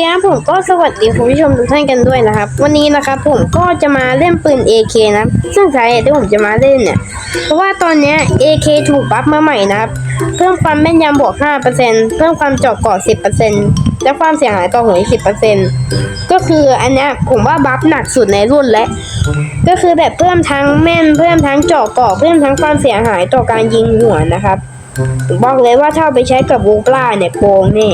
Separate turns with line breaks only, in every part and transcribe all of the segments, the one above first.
ครับผมก็สวัสดีคุณผู้ชมทุกท่านกันด้วยนะครับ วันนี้นะครับผมก็จะมาเล่นปืน AK นะซึ่งสาเหตุที่ผมจะมาเล่นเนี่ยเพราะว่าตอนเนี้ย AK ถูกบัฟมาใหม่นะครับเพิ่มความแม่นยำบวก 5%เพิ่มความเจาะเกาะ 10%และความเสียหายต่อหัว10%ก็คืออันนี้ผมว่าบัฟหนักสุดในรุ่นแล้วก็คือแบบเพิ่มทั้งแม่นเพิ่มทั้งเจาะเกาะเพิ่มทั้งความเสียหายต่อการยิงหัวนะครับบอกเลยว่าถ้าเอาไปใช้กับวูปลาเนี่ยโกงแน่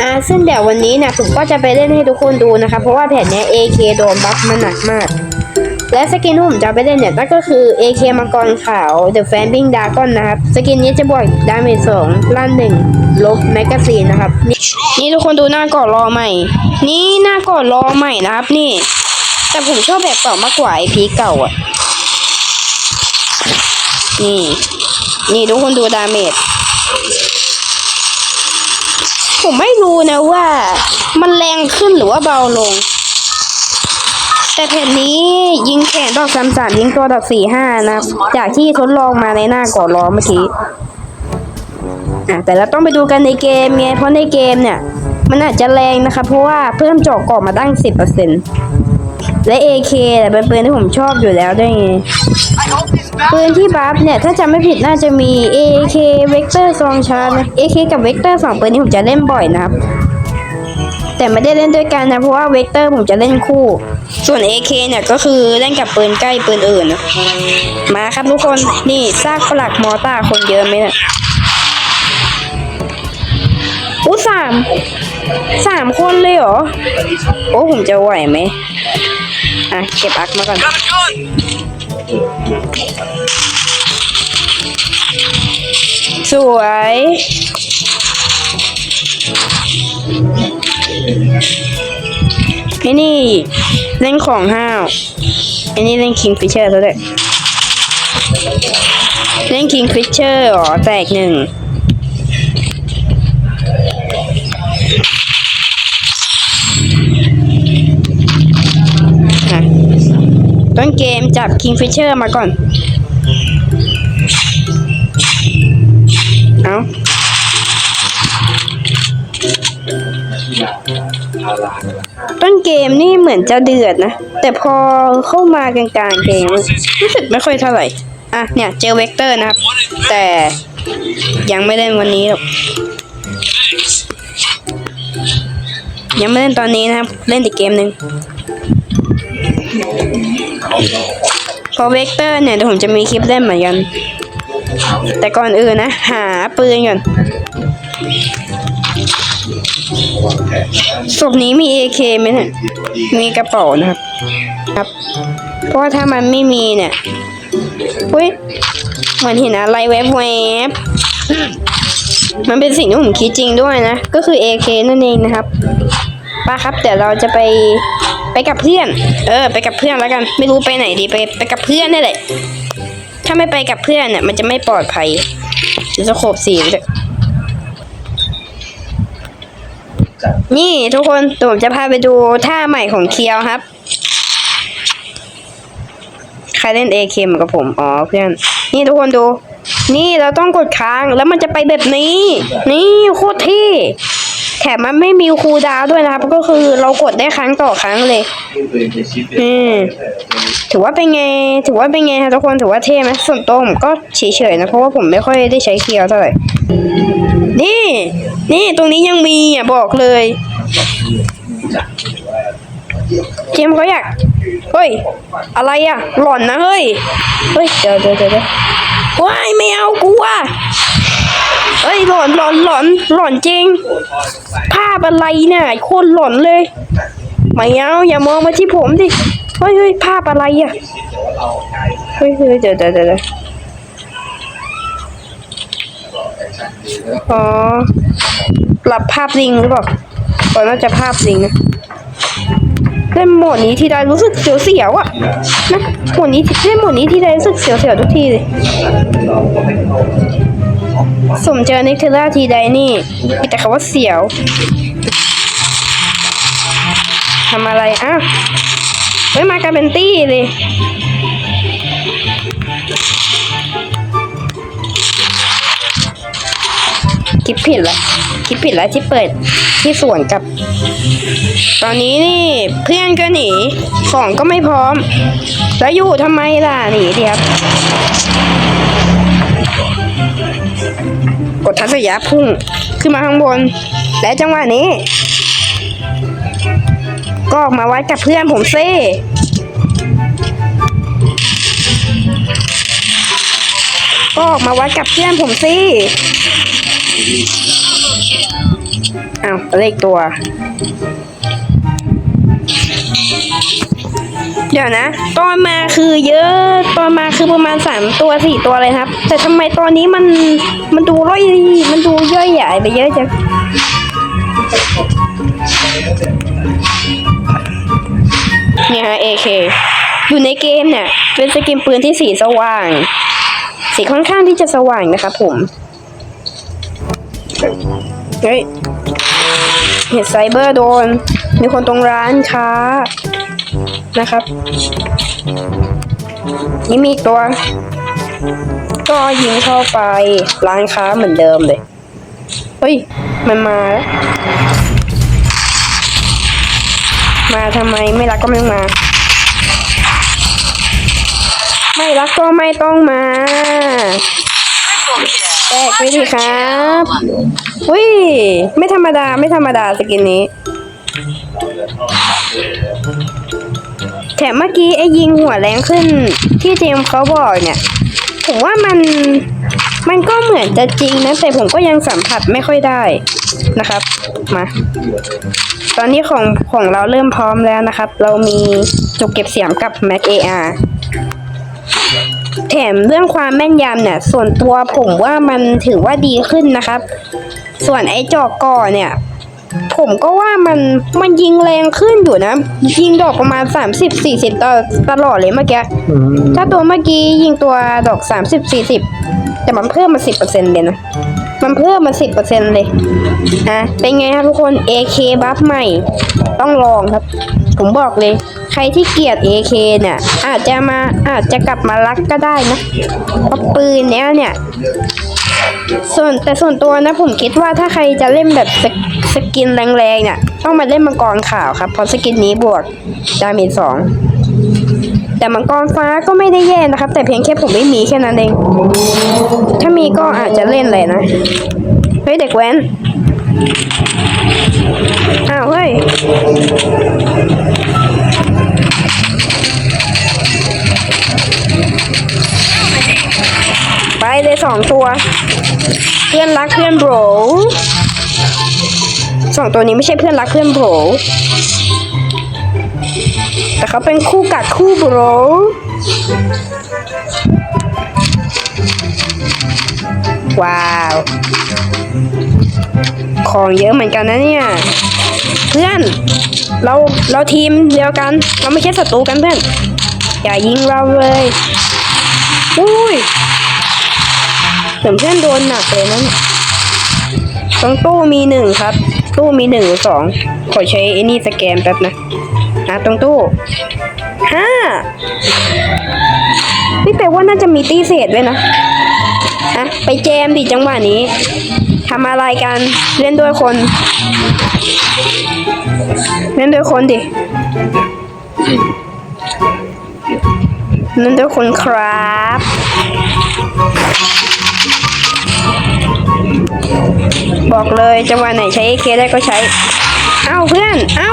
อ่าซึ่งเดี๋ยววันนี้เนี่ยผมก็จะไปเล่นให้ทุกคนดูนะคะ เพราะว่าแผ่นเนี้ย AK โดนบัฟมาหนักมาก และสกินที่ผมจะไปเล่นเนี่ยนั่นก็คือ AK มังกรขาว The f a n b i n g Dragon นะครับ สกินนี้จะบวกดาเมจสองลั่นหนึ่งลบแมกกาซีนนะครับนี่นี่ทุกคนดูหน้าก่อนรอใหม่ นี่หน้าก่อนรอใหม่นะครับนี่ แต่ผมชอบแบบเก่ามากกว่าไอพีเก่าอะ นี่ นี่ทุกคนดูดาเมจ ผมไม่รู้นะว่า มันแรงขึ้นหรือว่าเบาลง แต่แผ่นนี้ยิงแขนดอกสามสามยิงตัวดอกสี่ห้านะจากที่ทดลองมาในหน้าก่อนล้อเมื่อกี้อะแต่เราต้องไปดูกันในเกมไงเพราะในเกมเนี่ย มันอาจจะแรงนะคะ เพราะว่าเพิ่มจาะเกาะมาตั้งสิบเปอร์เซ็นและ AK เนี่เป็นปืนที่ผมชอบอยู่แล้วด้วยไง ปืนที่บัฟเนี่ย ถ้าจำไม่ผิดน่าจะมี AK Vector ซองชาร์จน AK กับ Vector สองปืนนี้ผมจะเล่นบ่อยนะครับ แต่ไม่ได้เล่นด้วยกันนะ เพราะว่า Vector ผมจะเล่นคู่ ส่วน AK เนี่ยก็คือเล่นกับปืนใกล้ปืนอื่น มาครับทุกคนนี่ซากปลักมอต้าคนเยอะไหมเนี่ยอู้สามสามคนเลยเหรอ โอ้ผมจะไหวไหมอะ เก็บอักมาก่อน สวย ไอ้นี่ เล่นของห้าวไอ้นี่เล่นคิงฟิชเชอร์ซะด้วยเล่นคิงฟิชเชอร์อ๋อ แตกหนึ่ง ต้นเกมจับคิงฟิชเชอร์มาก่อน เอาต้นเกมนี่เหมือนจะเดือดนะ แต่พอเข้ามากลางๆเกมรู้สึกไม่ค่อยเท่าไหร่ อะเนี่ยเจอเวกเตอร์นะครับ แต่ยังไม่เล่นวันนี้หรอกยังไม่เล่นตอนนี้นะครับ เล่นอีกเกมหนึ่ง พอเวกเตอร์เนี่ยเดี๋ยวผมจะมีคลิปเล่นเหมือนกัน แต่ก่อนอื่นนะ หาปืนก่อนศพนี้มี AK ไหมเนี่ยมีกระเป๋านะครับ ครับ เพราะว่าถ้ามันไม่มีเนี่ยอุ้ยเหมือนเห็นอะไรแวบแวบๆมันเป็นสิ่งที่ผมคิดจริงด้วยนะ ก็คือ AK นั่นเองนะครับป้าครับ เดี๋ยวเราจะไป ไปกับเพื่อน เออ ไปกับเพื่อนแล้วกัน ไม่รู้ไปไหนดีไปไปกับเพื่อนนี่แหละ ถ้าไม่ไปกับเพื่อนเนี่ยมันจะไม่ปลอดภัยจะโคบสีเลยนี่ทุกคนผมจะพาไปดูท่าใหม่ของเคียวครับ ใครเล่นเอเคมกับผม อ๋อเพื่อน นี่ทุกคนดู นี่เราต้องกดค้างแล้วมันจะไปแบบนี้ นี่โคตรเท่ แถมมันไม่มีคูลดาวด้วยนะครับ ก็คือเรากดได้ครั้งต่อครั้งเลย อืม ถือว่าเป็นไง ถือว่าเป็นไงฮะทุกคน ถือว่าเท่ไหมส่วนตัวผมก็เฉยๆนะ เพราะว่าผมไม่ค่อยได้ใช้เคียวเท่าไหร่ นี่ นี่ตรงนี้ยังมีอะบอกเลยเจมเขาอยาก เฮ้ย อะไรอะ หล่อนนะเฮ้ย เฮ้ย เดี๋ยวเดี๋ยวเดี๋ยวเดี๋ยวว้ายไม่เอากูอะ เฮ้ยหลอนหลอนหลอนหลอนจริง ภาพอะไรเนี่ยโคตรหลอนเลยไม่เอาอย่ามองมาที่ผมดิเฮ้ยเฮ้ยภาพอะไรอะเฮ้ยเฮ้ยเดี๋ยวเดี๋ยวเดี๋ยวเดี๋ยวอ๋อปรับภาพลิงหรือเปล่าก่อนน่าจะภาพลิงนะ เล่นโหมดนี้ทีไรรู้สึกเสียวๆอะนะโหมดนี้เล่นโหมดนี้ทีไรรู้สึกเสียวๆทุกทีเลยสมเจอนิกเทล่าทีใดนี่มีแต่คำว่าเสียวทำอะไรอ้าวเฮ้ยมากันเป็นตี้เลยคิดผิดละคิดผิดแล้วที่เปิดที่สวนกับ ตอนนี้นี่เพื่อนก็หนีของก็ไม่พร้อม แล้วอยู่ทำไมล่ะหนีดิครับ กดทัศยะพุ่งขึ้นมาข้างบน และจังหวะนี้ ก็ออกมาวัดกับเพื่อนผมซิก็ออกมาวัดกับเพื่อนผมสิอ้าวเลขตัว เดี๋ยวนะ ตอนมาคือเยอะ ตอนมาคือประมาณสามตัวสี่ตัวเลยครับ แต่ทำไมตอนนี้มันมันดูร่อยมันดูย่อยใหญ่ไปเยอะจังเนี่ยฮะ AK อยู่ในเกมเนี่ย เป็นสกินปืนที่สีสว่าง สีค่อนข้างที่จะสว่างนะครับผม เฮ้ย เห็ดไซเบอร์โดน มีคนตรงร้านค้านะครับ นี่มีอีกตัว ก็ยิงเข้าไปร้านค้าเหมือนเดิมเลย เฮ้ย มันมาแล้วมาทำไมไม่รักก็ไม่ต้องมา ไม่รักก็ไม่ต้องมา แตกไปดิครับอุ้ยไม่ธรรมดาไม่ธรรมดาสกินนี้ แถมเมื่อกี้ไอ้ยิงหัวแรงขึ้นที่เจมเขาบอกเนี่ย ผมว่ามันมันก็เหมือนจะจริงนะ แต่ผมก็ยังสัมผัสไม่ค่อยได้นะครับ มา ตอนนี้ของของเราเริ่มพร้อมแล้วนะครับ เรามีจุกเก็บเสียงกับ Mac AR แถมเรื่องความแม่นยำเนี่ย ส่วนตัวผมว่ามันถือว่าดีขึ้นนะครับ ส่วนไอ้จอกก่อเนี่ย ผมก็ว่ามันมันยิงแรงขึ้นอยู่นะ ยิงดอกประมาณ 30-40ตลอดตลอดเลยเมื่อกี้
อืม
ถ้าตัวเมื่อกี้ยิงตัวดอก 30-40 แต่มันเพิ่มมา 10%เลยนะ มันเพิ่มมา 10%เลย นะเป็นไงครับทุกคน AK บัฟใหม่ ต้องลองครับ ผมบอกเลย ใครที่เกลียด AK เนี่ย อาจจะมาอาจจะกลับมารักก็ได้นะเพราะปืนเนี้ยเนี่ย ส่วนแต่ส่วนตัวนะผมคิดว่าถ้าใครจะเล่นแบบสกสกินแรงๆเนี่ย ต้องมาเล่นมังกรขาวครับ เพราะสกินนี้บวกดาเมจสองแต่มังกรฟ้าก็ไม่ได้แย่นะครับ แต่เพียงแค่ผมไม่มีแค่นั้นเอง ถ้ามีก็อาจจะเล่นเลยนะ เฮ้ยเด็กแว้น อ้าวเฮ้ยไปเลยสองตัว เพื่อนรักเพื่อนโบรสองตัวนี้ไม่ใช่เพื่อนรักเพื่อนโบรแต่เขาเป็นคู่กัดคู่โบรว้าว ของเยอะเหมือนกันนะเนี่ย เพื่อน เราเราทีมเดียวกัน เราไม่ใช่ศัตรูกันเพื่อน อย่ายิงเราเลยอุ้ยเหมือนเพื่อนโดนหนักเลยนั่นตรงตู้มีหนึ่งครับ ตู้มีหนึ่งหรือสองขอใช้ไอ้นี่สแกนแป๊บนะหาตรงตู้ห้านี่แปลว่าน่าจะมีตีเศษด้วยนะอะไปแจมดิจังหวะนี้ ทำอะไรกันเล่นด้วยคน เล่นด้วยคนดิเล่นด้วยคนครับบอกเลยจังหวะไหนใช้ AK ได้ก็ใช้ เอ้าเพื่อน เอ้า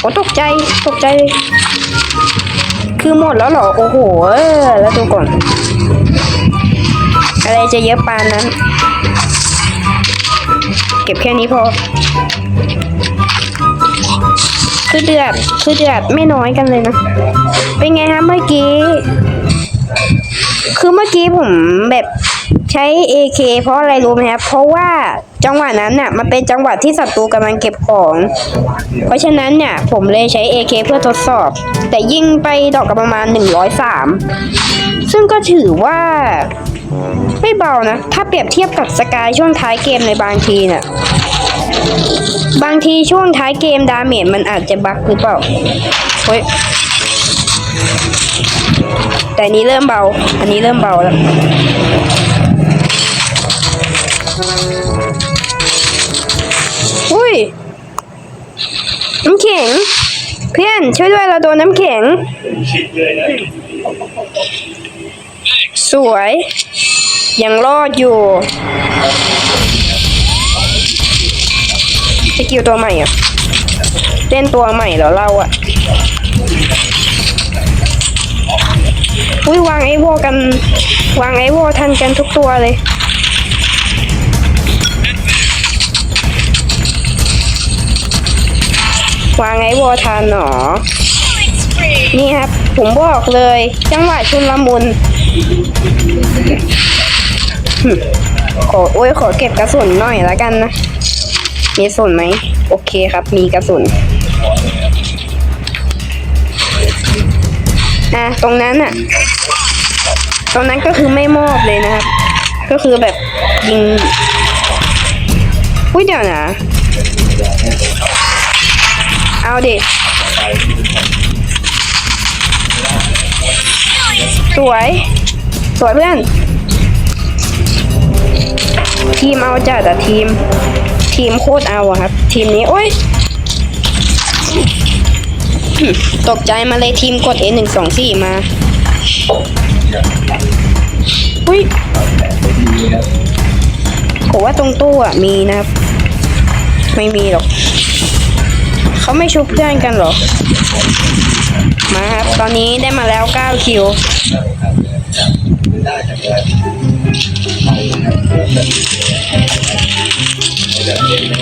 โอ้ตกใจ ตกใจ คือหมดแล้วเหรอ โอ้โห แล้วดูก่อน อะไรจะเยอะปานนั้น เก็บแค่นี้พอ คือเดือดคือเดือดไม่น้อยกันเลยนะ เป็นไงฮะเมื่อกี้ คือเมื่อกี้ผมแบบใช้ AK เพราะอะไรรู้ไหมครับ เพราะว่าจังหวะนั้นน่ะมันเป็นจังหวะที่ศัตรูกำลังเก็บของ เพราะฉะนั้นเนี่ยผมเลยใช้ AK เพื่อทดสอบ แต่ยิงไปดอกกับประมาณ 103 ซึ่งก็ถือว่า ไม่เบานะ ถ้าเปรียบเทียบกับสกายช่วงท้ายเกมในบางทีนะ่ะ บางทีช่วงท้ายเกมดาเมจมันอาจจะบักหรือเปล่าเฮ้ยแต่นี้เริ่มเบา อันนี้เริ่มเบาแล้วอุ้ย น้ำแข็ง เพื่อนช่วยด้วยเราโดนน้ำแข็ง สวย ยังรอดอยู่สกิลตัวใหม่อะเล่นตัวใหม่เหรอเราอะอุ้ยวางไอโวกัน วางไอโวทันกันทุกตัวเลยวางไอโวทันหนอ นี่ครับ ผมบอกเลย จังหวะชุนละมุน ขอโอ้ยขอเก็บกระสุนหน่อยแล้วกันนะ มีกระสุนไหม โอเคครับ มีกระสุนอะตรงนั้นอะ ตรงนั้นก็คือไม่มอบเลยนะครับ ก็คือแบบยิงอุ้ยเดี๋ยวนะ เอาดิสวย สวยเพื่อน ทีมเอาจัดอะทีม ทีมโคตรเอาอะครับ ทีมนี้โอ้ยตกใจมาเลยทีมกด N หนึ่งสองสี่มาอุ้ยผมว่าตรงตู้อะมีนะครับ ไม่มีหรอก เขาไม่ชุบเพื่อนกันหรอ มาครับ ตอนนี้ได้มาแล้ว9คิว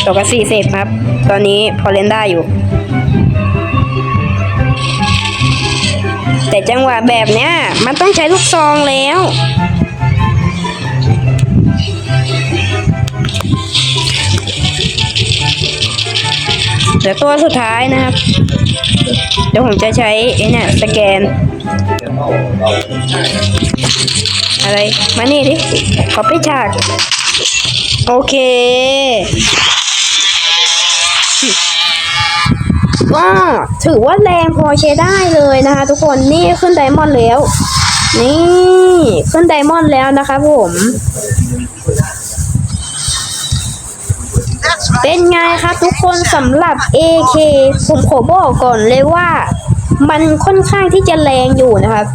ตกกับสี่สิบครับ ตอนนี้พอเล่นได้อยู่ แต่จังหวะแบบเนี้ย มันต้องใช้ลูกซองแล้วเดี๋ยวตัวสุดท้ายนะครับ เดี๋ยวผมจะใช้ไอ้เนี่ยสแกน อะไร มานี่ดิขอไปฉาก โอเค ก็ถือว่าแรงพอใช้ได้เลยนะคะทุกคน นี่ขึ้นไดมอนด์แล้ว นี่ ขึ้นไดมอนด์แล้วนะคะผม เป็นไงครับทุกคนสำหรับ AK ผมขอบอกก่อนเลยว่า มันค่อนข้างที่จะแรงอยู่นะครับ